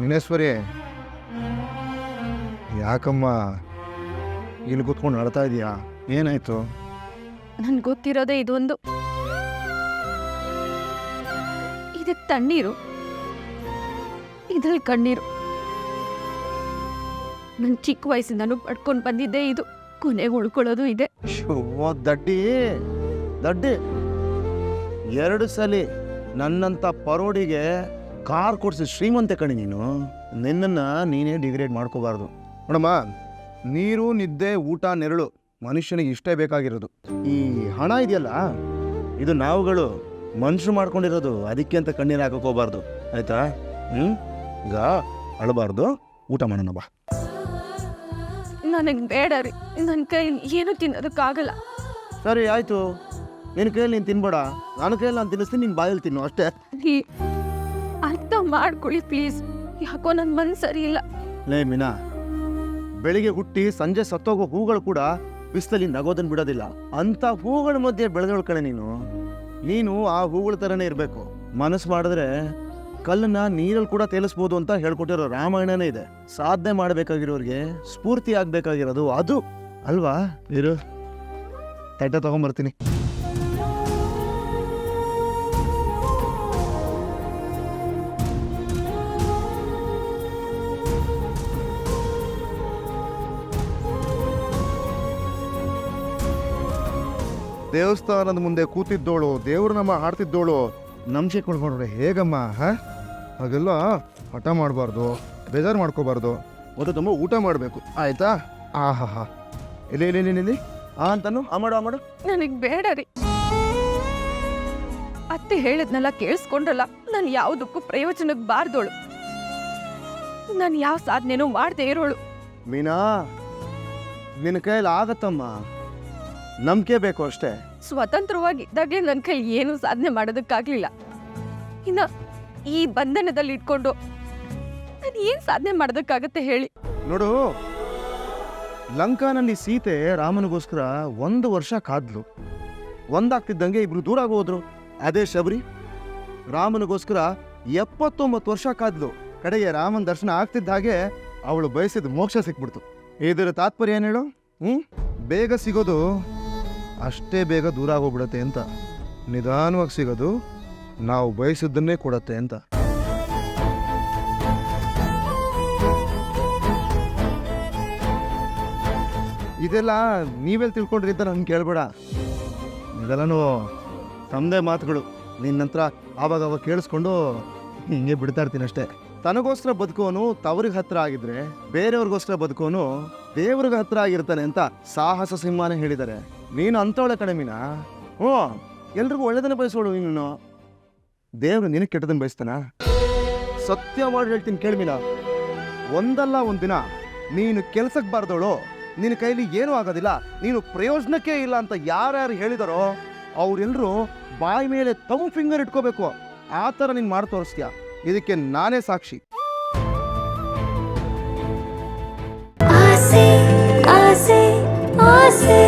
ವಿನೇಶ್ವರಿ ಯಾಕಮ್ಮ ಇಲ್ಲಿ ಕೂತ್ಕೊಂಡು ನಡ್ತಾ ಇದೀಯಾ? ಏನಾಯ್ತು? ನನ್ಗೆ ಗೊತ್ತಿರೋದೇ ಇದೊಂದು. ಇದಕ್ಕೆ ತಣ್ಣೀರು ಇದ್ರಲ್ಲಿ ಕಣ್ಣೀರು. ನನ್ ಚಿಕ್ಕ ವಯಸ್ಸಿಂದನೂ ಪಡ್ಕೊಂಡು ಬಂದಿದ್ದೆ ಇದು. ಕೊನೆಗೆ ಉಳ್ಕೊಳ್ಳೋದು ಇದೆ. ಶಿವ ದಡ್ಡಿ ದಡ್ಡಿ. ಎರಡು ಸಲ ನನ್ನಂಥ ಪರೋಡಿಗೆ ಕಾರ್ ಕೊಡಿಸಿ ಶ್ರೀಮಂತ ಕಣಿ ನೀನು. ನಿನ್ನನ್ನು ನೀನೇ ಡಿಗ್ರೇಡ್ ಮಾಡ್ಕೋಬಾರ್ದು. ನೋಡಮ್ಮ ನೀರು ನಿದ್ದೆ ಊಟ ನೆರಳು ಮನುಷ್ಯನಿಗೆ ಇಷ್ಟೇ ಬೇಕಾಗಿರೋದು. ಈ ಹಣ ಇದೆಯಲ್ಲ ಇದು ನಾವುಗಳು ಮನುಷ್ಯರು ಮಾಡ್ಕೊಂಡಿರೋದು ಅದಕ್ಕೆ ಅಂತ ಕಣ್ಣೀರು ಹಾಕೋಕೋಬಾರ್ದು ಆಯ್ತಾ? ಹ್ಞೂ ಈಗ ಅಳಬಾರ್ದು. ಊಟ ಮಾಡೋಣ ಬಾ. ನನಗೆ ಬೇಡ ರೀ. ನನ್ನ ಕೈ ಏನು ತಿನ್ನೋದಕ್ಕಾಗಲ್ಲ. ಸರಿ ಆಯಿತು. ನಿನ್ನ ಕೈಯಲ್ಲಿ ನೀನು ತಿನ್ಬೇಡ. ನನ್ನ ಕೈಯಲ್ಲಿ ನಾನು ತಿನ್ನಿಸ್ತೀನಿ ನೀನು ಬಾಯಲ್ಲಿ ತಿನ್ನು ಅಷ್ಟೇ. ಅರ್ಥ ಮಾಡ್ಕೊಳ್ಳಿ ಪ್ಲೀಸ್ ಯಾಕೋ ನನ್ನ ಮನ್ ಸರಿ ಇಲ್ಲ. ಲೇ ಮೀನಾ. ಬೆಳಿಗ್ಗೆ ಹುಟ್ಟಿ ಸಂಜೆ ಸತ್ತೋಗೋ ಹೂಗಳು ಕೂಡ ಬಿಸಿಲಲ್ಲಿ ನಗೋದನ್ನ ಬಿಡೋದಿಲ್ಲ. ಅಂತ ಹೂಗಳ ಮಧ್ಯೆ ಬೆಳೆದೋಳ್ ಕಣೆ ನೀನು. ನೀನು ಆ ಹೂಗಳ ಥರನೇ ಇರಬೇಕು. ಮನಸ್ಸು ಮಾಡಿದ್ರೆ ಕಲ್ಲನ್ನ ನೀರಲ್ಲಿ ಕೂಡ ತೇಲಿಸ್ಬೋದು ಅಂತ ಹೇಳ್ಕೊಟ್ಟಿರೋ ರಾಮಾಯಣನೇ ಇದೆ. ಸಾಧನೆ ಮಾಡಬೇಕಾಗಿರೋರಿಗೆ ಸ್ಫೂರ್ತಿ ಆಗ್ಬೇಕಾಗಿರೋದು ಅದು. ಅಲ್ವಾ? ಇರು. ತಟ್ಟೆ ತಗೊಂಬರ್ತೀನಿ. ದೇವಸ್ಥಾನದ ಮುಂದೆ ಕೂತಿದ್ದೋಳು ದೇವ್ರ ನಮ್ಮ ಆಡ್ತಿದ್ದೋಳು. ನಂಬಿಕೆ ಕೊಡ್ಕೊಂಡ್ರೆ ಹೇಗಮ್ಮ ಹ? ಹಾಗೆಲ್ಲ ಹಠ ಮಾಡಬಾರ್ದು ಬೇಜಾರು ಮಾಡ್ಕೋಬಾರ್ದು. ಮತ್ತು ತುಂಬ ಊಟ ಮಾಡಬೇಕು ಆಯ್ತಾ? ಆ ಹಾ ಇಲ್ಲಿ ಇಲ್ಲಿ ಇಲ್ಲಿ ಇಲ್ಲಿ ಆ ಅಂತಾನು ಆ ಮಾಡು ಆ ಮಾಡು. ನನಗೆ ಬೇಡ ರೀ. ಅತ್ತೆ ಹೇಳಿದ್ನೆಲ್ಲ ಕೇಳಿಸ್ಕೊಂಡ್ರಲ್ಲ ನಾನು ಯಾವುದಕ್ಕೂ ಪ್ರಯೋಜನಕ್ಕೆ ಬಾರ್ದೋಳು. ನಾನು ಯಾವ ಸಾಧನೆನೂ ಮಾಡದೇ ಇರೋಳು. ಮೀನಾ ನಿನ್ನ ಕೈಯಲ್ಲಿ ಆಗತ್ತಮ್ಮ. ನಂಬಿಕೆ ಬೇಕು ಅಷ್ಟೇ. ಸ್ವತಂತ್ರವಾಗಿದ್ದಾಗಲೇ ನನ್ನ ಕೈ ಏನು ಸಾಧನೆ ಮಾಡೋದಕ್ಕಾಗ್ಲಿಲ್ಲ. ಇನ್ನ ಈ ಬಂಧನದಲ್ಲಿ ಇಟ್ಕೊಂಡು ನಾನು ಏನು ಸಾಧನೆ ಮಾಡೋದಕ್ಕಾಗತ್ತೆ ಹೇಳಿ. ನೋಡು ಲಂಕಾನಲ್ಲಿ ಸೀತೆ ರಾಮನಿಗೋಸ್ಕರ ಒಂದು ವರ್ಷ ಕಾದ್ಲು. ಒಂದಾಗ್ತಿದ್ದಂಗೆ ಇಬ್ರು ದೂರ ಹೋದ್ರು ಅದೇ ಶಬರಿ ರಾಮನಿಗೋಸ್ಕರ ಎಪ್ಪತ್ತೊಂಬತ್ತು ವರ್ಷ ಕಾದ್ಲು. ಕಡೆಗೆ ರಾಮನ ದರ್ಶನ ಆಗ್ತಿದ್ದ ಹಾಗೆ ಅವಳು ಬಯಸಿದ ಮೋಕ್ಷ ಸಿಕ್ಬಿಡ್ತು. ಇದರ ತಾತ್ಪರ್ಯ ಏನು ಹೇಳು? ಹ್ಞೂ ಬೇಗ ಸಿಗೋದು ಅಷ್ಟೇ ಬೇಗ ದೂರ ಆಗೋಗ್ಬಿಡತ್ತೆ ಅಂತ. ನಿಧಾನವಾಗಿ ಸಿಗೋದು, ನಾವು ಬಯಸಿದ್ದನ್ನೇ ಕೊಡತ್ತೆ ಅಂತ. ಇದೆಲ್ಲ ನೀವೆಲ್ಲಿ ತಿಳ್ಕೊಂಡ್ರಿ ಅಂತ ನಂಗೆ ಕೇಳಬೇಡ. ಇದೆಲ್ಲನೂ ತಮ್ಮದೇ ಮಾತುಗಳು. ನಿನ್ನ ನಂತರ ಆವಾಗ ಅವಾಗ ಕೇಳಿಸ್ಕೊಂಡು ಹಿಂಗೆ ಬಿಡ್ತಾ ಇರ್ತೀನಿ ಅಷ್ಟೇ. ತನಗೋಸ್ಕರ ಬದುಕೋನು ತವರಿಗೆ ಹತ್ರ ಆಗಿದ್ರೆ ಬೇರೆಯವ್ರಿಗೋಸ್ಕರ ಬದುಕೋನು ದೇವ್ರಿಗೆ ಹತ್ರ ಆಗಿರ್ತಾನೆ ಅಂತ ಸಾಹಸ ಸಿಂಹನೇ ಹೇಳಿದ್ದಾರೆ ನೀನು ಅಂತವಳೆ ಕಡೆ ಮೀನಾ ಹ್ಞೂ, ಎಲ್ರಿಗೂ ಒಳ್ಳೆದನ್ನ ಬಯಸೋಳು ನೀನು. ದೇವರು, ನಿನಗೆ ಕೆಟ್ಟದನ್ನ ಬಯಸ್ತಾನ? ಸತ್ಯ ಹೇಳ್ತೀನಿ ಕೇಳಮಿನ ಒಂದಲ್ಲ ಒಂದಲ್ಲ ಒಂದಿನ ನೀನು ಕೆಲ್ಸಕ್ಕೆ ಬಾರ್ದವಳು ನಿನ್ನ ಕೈಲಿ ಏನೂ ಆಗೋದಿಲ್ಲ, ನೀನು ಪ್ರಯೋಜನಕ್ಕೆ ಇಲ್ಲ ಅಂತ ಯಾರ್ಯಾರು ಹೇಳಿದಾರೋ ಅವರೆಲ್ಲರೂ ಬಾಯಿ ಮೇಲೆ ತಮ್ಮ ಫಿಂಗರ್ ಇಟ್ಕೋಬೇಕು. ಆ ಥರ ನೀನು ಮಾಡಿ ತೋರಿಸ್ತೀಯ. ಇದಕ್ಕೆ ನಾನೇ ಸಾಕ್ಷಿ. ಆಸೆ ಆಸೆ ಆಸೆ.